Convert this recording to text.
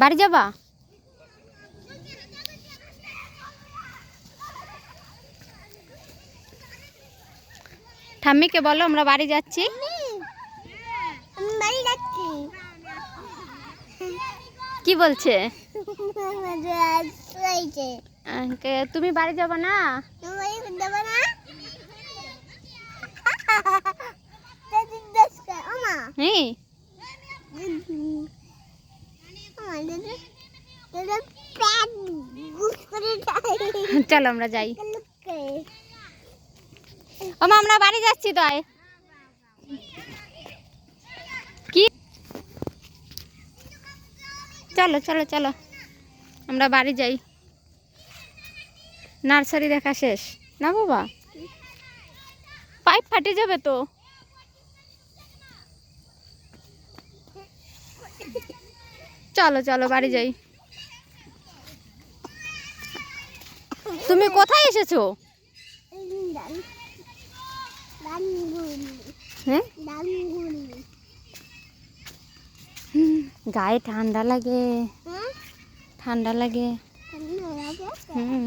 বাড়ি যাবা? ঠাম্মিকে বলো আমরা বাড়ি যাচ্ছি। কি বলছে? তুমি বাড়ি যাবা না? হ্যাঁ চলো আমরা যাই। ও মা আমরা বাড়ি যাচ্ছি তো আয়। কি? চলো চলো চলো। আমরা বাড়ি যাই। নার্সারি দেখা শেষ। না বাবা? পাইপ ফাটে যাবে তো। চলো চলো বাড়ি যাই। তুমি কোথায় এসেছ? হ্যাঁ? গায়ে ঠান্ডা লাগে। হ্যাঁ? ঠান্ডা লাগে। ঠান্ডা লাগে? হুম।